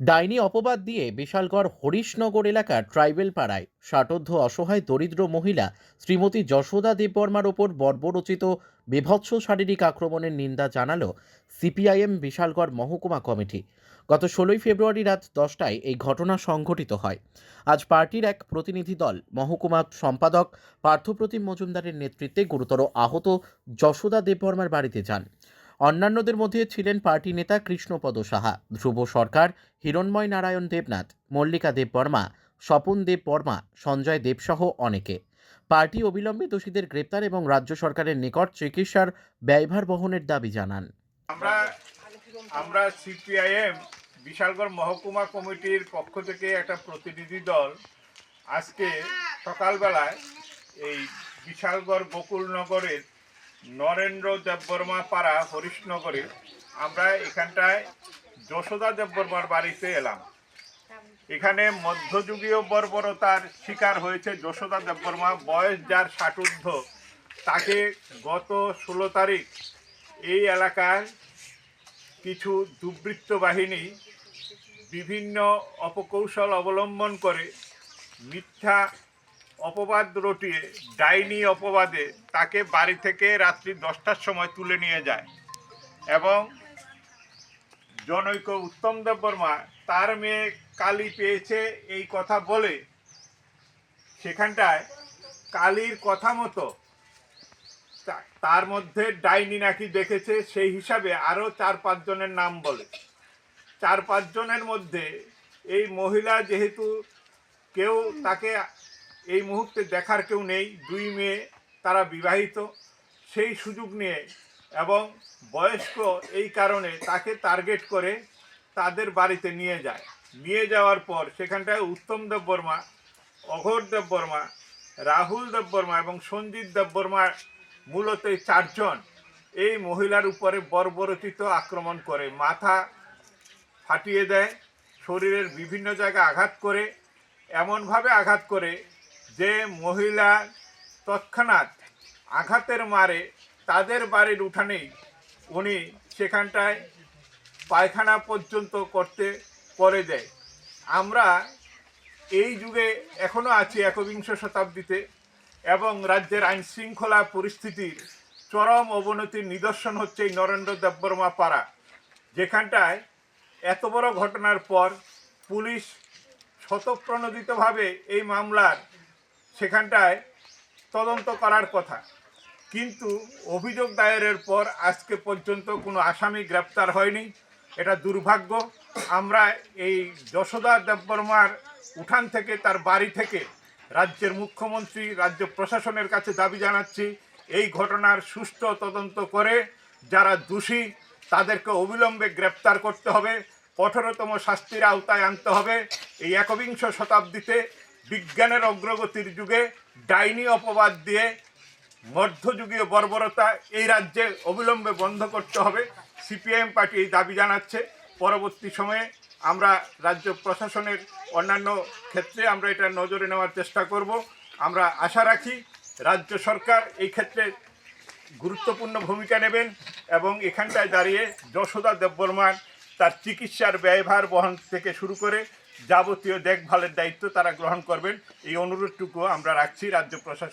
ডাইনি অপবাদ দিয়ে বিশালগড় হরিশনগর এলাকার ট্রাইবেল পাড়ায় ষাটোর্ধ অসহায় দরিদ্র মহিলা শ্রীমতী যশোদা দেববর্মার ওপর বর্বরচিত বিভৎস শারীরিক আক্রমণের নিন্দা জানালো সিপিআইএম বিশালগড় মহকুমা কমিটি। গত ষোলোই ফেব্রুয়ারি রাত দশটায় এই ঘটনা সংঘটিত হয়। আজ পার্টির এক প্রতিনিধি দল মহকুমা সম্পাদক পার্থপ্রতিম মজুমদারের নেতৃত্বে গুরুতর আহত যশোদা দেববর্মার বাড়িতে যান। অন্যান্যদের মধ্যে ছিলেন পার্টি নেতা কৃষ্ণপদ সাহা, ধ্রুব সরকার, হিরণময় নারায়ণ দেবনাথ, মল্লিকা দেব বর্মা, স্বপন দেব বর্মা, সঞ্জয় দেবসহ অনেকে। পার্টি অবিলম্বে দোষীদের গ্রেপ্তার এবং রাজ্য সরকারের নিকট চিকিৎসার ব্যয়ভার বহনের দাবি জানান। আমরা আমরা সিপিআইএম, বিশালগড় মহকুমা কমিটির পক্ষ থেকে একটা প্রতিনিধি দল আজকে সকালবেলায় এই বিশালগড় গোকুলনগরের নরেন্দ্র দেববর্মা পাড়া হরিশনগরে আমরা এখানটায় যশোদা দেববর্মার বাড়িতে এলাম। এখানে মধ্যযুগীয় বর্বরতার শিকার হয়েছে যশোদা দেববর্মা। বয়স যার ষাটুর্ধ তাকে গত ষোলো তারিখ এই এলাকায় কিছু দুর্বৃত্ত বাহিনী বিভিন্ন অপকৌশল অবলম্বন করে মিথ্যা অপবাদ রটিয়ে, ডাইনি অপবাদে তাকে বাড়ি থেকে রাত্রি দশটার সময় তুলে নিয়ে যায় এবং জনৈক উত্তম দেববর্মা তার মেয়ে কালী পেয়েছে এই কথা বলে সেখানটায় কালীর কথা মতো তার মধ্যে ডাইনি নাকি দেখেছে সেই হিসাবে আরও চার পাঁচজনের নাম বলে। চার পাঁচজনের মধ্যে এই মহিলা যেহেতু কেউ তাকে এই মুহূর্তে দেখার কেউ নেই। দুই মেয়ে তারা বিবাহিত। সেই সুযোগ নিয়ে এবং বয়স্ক এই কারণে তাকে টার্গেট করে তাদের বাড়িতে নিয়ে যায়। নিয়ে যাওয়ার পর সেখানটায় উত্তম দেব বর্মা অঘোর দেব বর্মা রাহুল দেব বর্মা এবং সঞ্জিত দেব বর্মা মূলত এই চারজন এই মহিলার উপরে বর্বরচিত আক্রমণ করে। মাথা ফাটিয়ে দেয়, শরীরের বিভিন্ন জায়গায় আঘাত করে, এমনভাবে আঘাত করে যে মহিলা তৎক্ষণাৎ আঘাতের মারে তাদের বাড়ির উঠানেই উনি সেখানটায় পায়খানা পর্যন্ত করতে করে দেয়। আমরা এই যুগে এখনও আছি একবিংশ শতাব্দীতে এবং রাজ্যের আইন শৃঙ্খলা পরিস্থিতির চরম অবনতির নিদর্শন হচ্ছে এই নরেন্দ্র দেববর্মা পাড়া। যেখানটায় এত বড় ঘটনার পর পুলিশ স্বতঃপ্রণোদিতভাবে এই মামলার সেখানটায় তদন্ত করার কথা। কিন্তু অভিযোগ দায়েরের পর আজকে পর্যন্ত কোনো আসামি গ্রেপ্তার হয়নি। এটা দুর্ভাগ্য। আমরা এই যশোদা দেববর্মার উঠান থেকে তার বাড়ি থেকে রাজ্যের মুখ্যমন্ত্রী, রাজ্য প্রশাসনের কাছে দাবি জানাচ্ছি, এই ঘটনার সুষ্ঠু তদন্ত করে যারা দোষী, তাদেরকে অবিলম্বে গ্রেপ্তার করতে হবে। কঠোরতম শাস্তির আওতায় আনতে হবে। এই একবিংশ শতাব্দীতে বিজ্ঞানের অগ্রগতির যুগে ডাইনি অপবাদ দিয়ে মধ্যযুগীয় বর্বরতা এই রাজ্যে অবিলম্বে বন্ধ করতে হবে। সিপিআইএম পার্টি এই দাবি জানাচ্ছে। পরবর্তী সময়ে আমরা রাজ্য প্রশাসনের অন্যান্য ক্ষেত্রে আমরা এটা নজরে নেওয়ার চেষ্টা করব। আমরা আশা রাখি রাজ্য সরকার এই ক্ষেত্রে গুরুত্বপূর্ণ ভূমিকা নেবেন এবং এখানটায় দাঁড়িয়ে যশোদা দেববর্মার তার চিকিৎসার ব্যয়ভার বহন থেকে শুরু করে যাবতীয় দেখভালের দায়িত্ব তারা গ্রহণ করবেন। এই অনুরোধটুকু আমরা রাখছি রাজ্য প্রশাসন